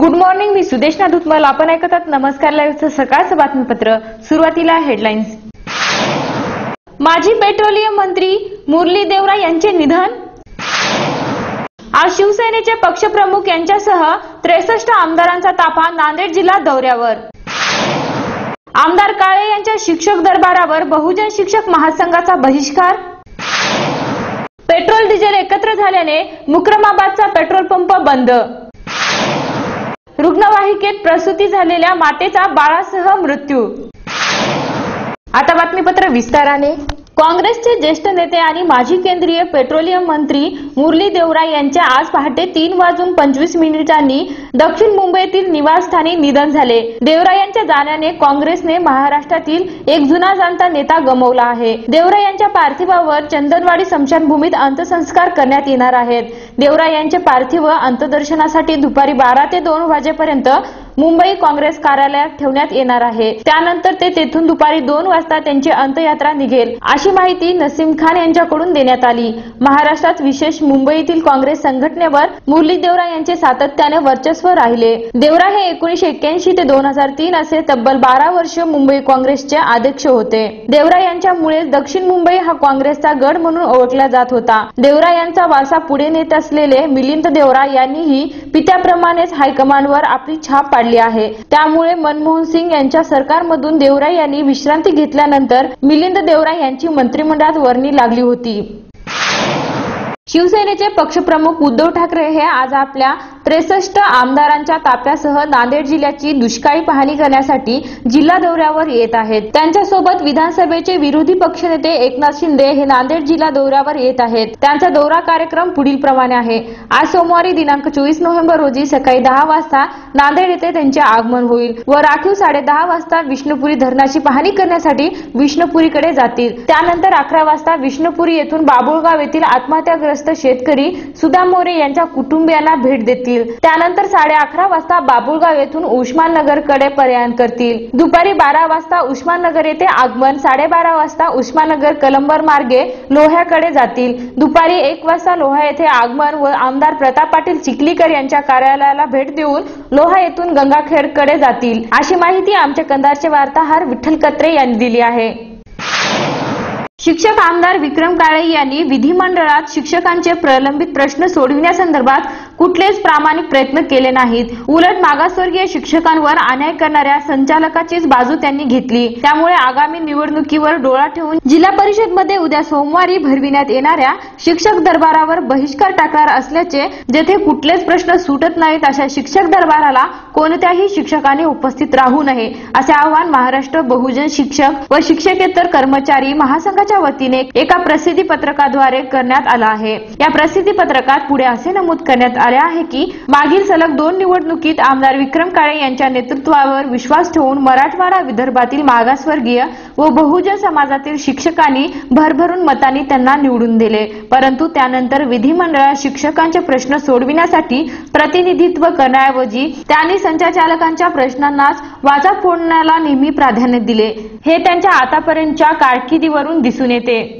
Good morning मी सुदेशना दुतमल आपण ऐकतात नमस्कार लाईव्हचं सकाळचं बातमीपत्र. सुरुवातीला हेडलाईन्स माजी पेट्रोलियम मंत्री मुरली देवरा यांचे निधन? आज शिवसेनेचे पक्षप्रमुख यांच्यासह त्रेसष्ट आमदारांचा ताफा नांदेड जिल्हा दौऱ्यावर. आमदार काळे यांच्या शिक्षक दरबारावर बहुजन शिक्षक महासंघाचा बहिष्कार? पेट्रोल डिझेल एकत्र झाल्याने मुक्रमाबादचा पेट्रोल पंप बंद. रुग्णवाहिकेत प्रसूती झालेल्या मातेचा बाळासह मृत्यू. आता बातमीपत्र विस्ताराने. काँग्रेसचे ज्येष्ठ नेते आणि माजी केंद्रीय पेट्रोलियम मंत्री मुरली देवरा यांच्या आज पहाटे तीन वाजून पंचवीस मिनिटांनी दक्षिण मुंबईतील निवासस्थानी निधन झाले. देवरा यांच्या जाण्याने काँग्रेसने महाराष्ट्रातील एक जुना जाणता नेता गमवला आहे. देवरा यांच्या पार्थिवावर चंदनवाडी स्मशानभूमीत अंत्यसंस्कार करण्यात येणार आहेत. देवरा यांचे पार्थिव अंत्यदर्शनासाठी दुपारी बारा ते दोन वाजेपर्यंत मुंबई काँग्रेस कार्यालयात ठेवण्यात येणार आहे. त्यानंतर ते तेथून दुपारी दोन वाजता त्यांची अंत्ययात्रा निघेल अशी माहिती नसीम खान यांच्याकडून देण्यात आली. महाराष्ट्रात विशेष मुंबईतील काँग्रेस संघटनेवर मुरली देवरा यांचे सातत्याने वर्चस्व राहिले. देवरा हे एकोणीशे एक्क्याऐंशी ते दोन हजार तीन असे तब्बल बारा वर्ष मुंबई काँग्रेसचे अध्यक्ष होते. देवरा यांच्यामुळे दक्षिण मुंबई हा काँग्रेसचा गड म्हणून ओळखला जात होता. देवरा यांचा वारसा पुढे नेत असलेले मिलिंद देवरा यांनीही पित्याप्रमाणेच हायकमांडवर आपली छाप पाडली आहे. त्यामुळे मनमोहन सिंग यांच्या सरकारमधून देवरा यांनी विश्रांती घेतल्यानंतर मिलिंद देवरा यांची मंत्रिमंडळात वर्णी लागली होती. शिवसेनेचे पक्षप्रमुख उद्धव ठाकरे हे आज आपल्या त्रेसष्ट आमदारांच्या ताफ्यासह नांदेड जिल्ह्याची दुष्काळी पाहणी करण्यासाठी जिल्हा दौऱ्यावर येत आहेत. त्यांच्यासोबत विधानसभेचे विरोधी पक्षनेते एकनाथ शिंदे हे नांदेड जिल्हा दौऱ्यावर येत आहेत. त्यांचा दौरा कार्यक्रम पुढील प्रमाणे आहे. आज सोमवारी दिनांक चोवीस नोव्हेंबर रोजी सकाळी दहा वाजता नांदेड येथे त्यांचे आगमन होईल व राखीव साडे दहा वाजता विष्णुपुरी धरणाची पाहणी करण्यासाठी विष्णुपुरीकडे जातील. त्यानंतर अकरा वाजता विष्णुपुरी येथून बाबुळगाव येथील आत्महत्याग्रस्त शेतकरी सुदाम मोरे यांच्या कुटुंबियांना भेट देतील. त्यानंतर साडे अकरा वाजता बाबुळगाव येथून उस्माननगरकडे प्रयाण करतील. दुपारी बारा वाजता उस्माननगर येथे आगमन साडेबारा वाजता उस्माननगर कलंबर मार्गे लोह्याकडे जातील. दुपारी एक वाजता लोहा येथे आगमन व आमदार प्रताप पाटील चिखलीकर यांच्या कार्यालयाला भेट देऊन लोहा येथून गंगाखेडकडे जातील. अशी माहिती आमच्या कंधारचे वार्ताहर विठ्ठल कत्रे यांनी दिली आहे. शिक्षक आमदार विक्रम काळे यांनी विधिमंडळात शिक्षकांचे प्रलंबित प्रश्न सोडविण्यासंदर्भात कुठलेच प्रामाणिक प्रयत्न केले नाहीत. उलट मागासवर्गीय शिक्षकांवर अन्याय करणाऱ्या संचालकाचीच बाजू त्यांनी घेतली. त्यामुळे आगामी निवडणुकीवर डोळा ठेवून जिल्हा परिषदमध्ये उद्या सोमवारी भरविण्यात येणाऱ्या शिक्षक दरबारावर बहिष्कार टाकणार असल्याचे जेथे कुठलेच प्रश्न सुटत नाहीत अशा शिक्षक दरबाराला कोणत्याही शिक्षकाने उपस्थित राहू नये असे आवाहन महाराष्ट्र बहुजन शिक्षक व शिक्षकेतर कर्मचारी महासंघाच्या वतीने एका प्रसिद्धी पत्रकाद्वारे करण्यात आला आहे. या प्रसिद्धी पत्रकात पुढे असे नमूद करण्यात आले. आहे की मागील सलग दोन निवडणुकीत आमदार विक्रम काळे यांच्या नेतृत्वावर विश्वास ठेवून मराठवाडा विदर्भातील मागासवर्गीय व बहुजन समाजातील शिक्षकांनी भरभरून मतांनी त्यांना निवडून दिले. परंतु त्यानंतर विधिमंडळात शिक्षकांचे प्रश्न सोडविण्यासाठी प्रतिनिधित्व करण्याऐवजी त्यांनी संचालकांच्या प्रश्नांनाच वाचा फोडण्याला नेहमी प्राधान्य दिले. हे त्यांच्या आतापर्यंतच्या कारकिर्दीवरून दिसून येते.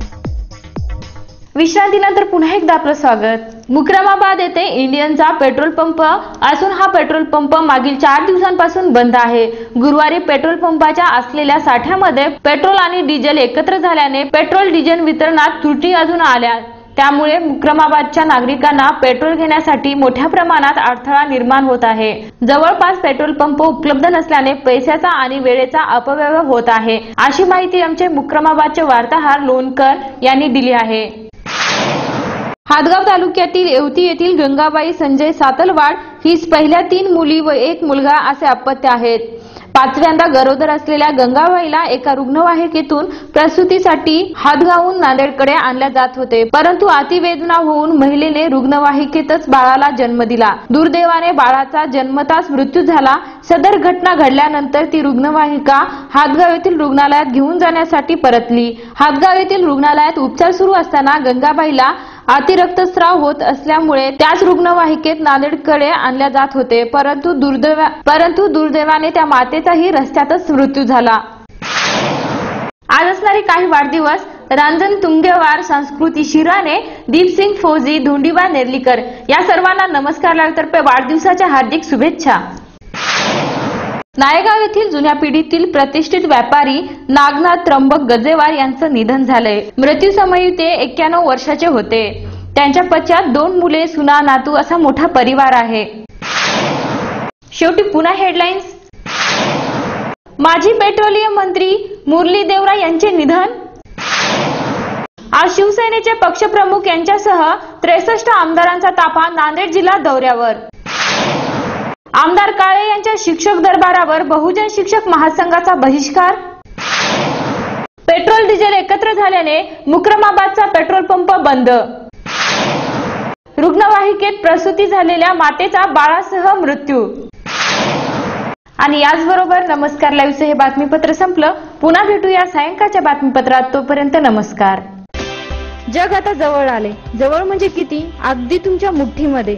विश्रांतीनंतर पुन्हा एकदा आपलं स्वागत. मुक्रमाबाद येथे इंडियनचा पेट्रोल पंप असून हा पेट्रोल पंप मागील चार दिवसांपासून बंद आहे. गुरुवारी पेट्रोल पंपाच्या असलेल्या साठ्यामध्ये पेट्रोल आणि डिझेल एकत्र झाल्याने पेट्रोल डिझेल वितरणात त्रुटी अजून आल्या. त्यामुळे मुक्रमाबादच्या नागरिकांना पेट्रोल घेण्यासाठी मोठ्या प्रमाणात अडथळा निर्माण होत आहे. जवळपास पेट्रोल पंप उपलब्ध नसल्याने पैशाचा आणि वेळेचा अपव्यय होत आहे. अशी माहिती आमचे मुक्रमाबादचे वार्ताहर लोणकर यांनी दिली आहे. हादगाव तालुक्यातील येवती येथील गंगाबाई संजय सातलवाड हीच पहिल्या तीन मुली व एक मुलगा असे अपत्य आहेत. पाचव्यांदा गरोदर असलेल्या गंगाबाईला एका रुग्णवाहिकेतून प्रसूतीसाठी हातगावून नांदेडकडे आणल्या जात होते. परंतु अतिवेदना होऊन महिलेने रुग्णवाहिकेतच बाळाला जन्म दिला. दुर्दैवाने बाळाचा जन्मताच मृत्यू झाला. सदर घटना घडल्यानंतर ती रुग्णवाहिका हातगाव येथील रुग्णालयात घेऊन जाण्यासाठी परतली. हातगाव येथील रुग्णालयात उपचार सुरू असताना गंगाबाईला अतिरक्तस्राव होत असल्यामुळे त्याच रुग्णवाहिकेत नांदेडकडे आणल्या जात होते. परंतु दुर्दैवा परंतु दुर्दैवाने त्या मातेचाही रस्त्यातच मृत्यू झाला. आज असणारे काही वाढदिवस रांजन तुंगेवार संस्कृती शिराने दीपसिंग फौजी धोंडीबा नेर्लीकर या सर्वांना नमस्कार. लागतर्फे वाढदिवसाच्या हार्दिक शुभेच्छा. नायगाव येथील जुन्या पिढीतील प्रतिष्ठित व्यापारी नागनाथ त्र्यंबक गजेवार यांचं निधन झालंय. मृत्यूसमयी ते एक्क्याण्णव वर्षाचे होते. त्यांच्या पश्चात दोन मुले सुना नातू असा मोठा परिवार आहे. शेवटी पुन्हा हेडलाईन्स. माजी पेट्रोलियम मंत्री मुरली देवरा यांचे निधन. आज शिवसेनेचे पक्षप्रमुख यांच्यासह त्रेसष्ट आमदारांचा ताफा नांदेड जिल्हा दौऱ्यावर. आमदार काळे यांच्या शिक्षक दरबारावर बहुजन शिक्षक महासंघाचा बहिष्कार? पेट्रोल डिझेल एकत्र झाल्याने मुक्रमाबादचा पेट्रोल पंप बंद. रुग्णवाहिकेत प्रसूती झालेल्या मातेचा बाळासह मृत्यू. आणि याचबरोबर नमस्कार लाईव्हचं हे बातमीपत्र संपलं. पुन्हा भेटूया सायंकाळच्या बातमीपत्रात. तोपर्यंत नमस्कार. जग आता जवळ आले. जवळ म्हणजे किती? अगदी तुमच्या मुठ्ठीमध्ये.